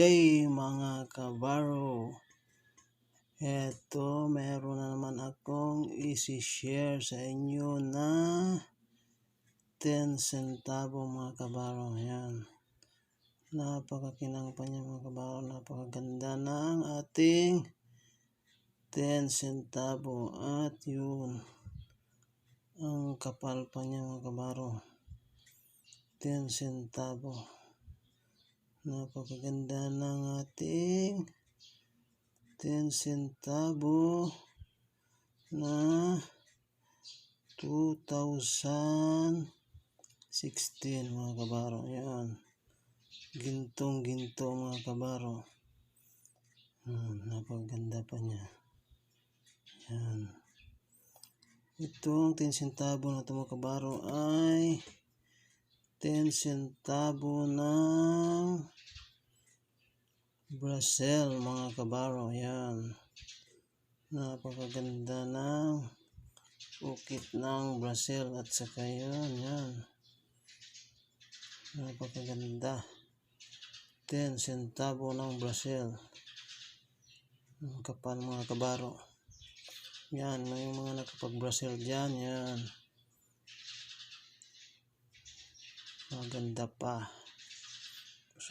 day mga kabaro. Eto, meron na naman akong isi-share sa inyo na 10 centavo mga kabaro. Yan. Napakakinang pa niya mga kabaro. Napakaganda ng ating 10 centavo. At yun, ang kapal pa niya mga kabaro. 10 centavo. Napakaganda ng ating 10 centavo na 2016 mga kabaro. Yan. Gintong ginto mga kabaro. Hmm, napakaganda pa niya. Yan. Itong 10 centavo na ito mga kabaro ay 10 centavo ng Brazil mga kabaro yan napakaganda ng ukit ng Brazil at saka yun yan. Napakaganda. 10 centavo ng Brazil ang kapal mga kabaro. Yan may mga nakapag Brazil dyan yan. Maganda pa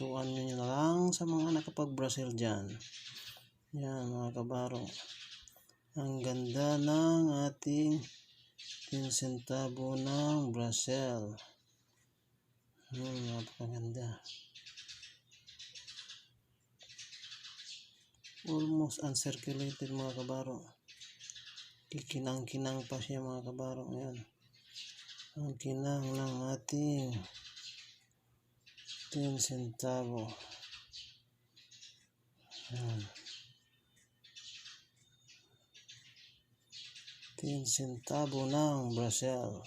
Susuan nyo na lang sa mga nakapag-Brazil dyan. Yan mga kabaro. Ang ganda ng ating 10 centavo ng Brazil. Hmm, napakaganda. Almost uncirculated mga kabaro. Kikinang-kinang pa siya mga kabaro. Yan. Ang kinang ng ating 10 centavo. Ayan. 10 centavo ng Brazil.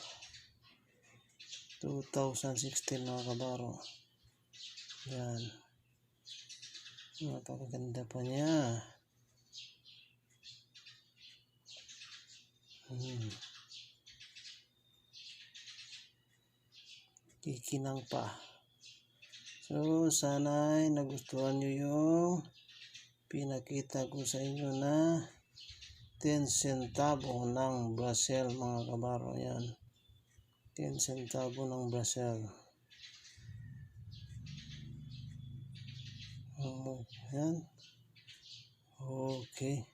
2016 mga kabaro. Yan. Napakaganda pa niya. Hmm. Kikinang pa. So, sana ay nagustuhan nyo yung pinakita ko sa inyo na 10 centavo ng Brazil mga kabaro. Yan. 10 centavo ng Brazil. Yan. Okay.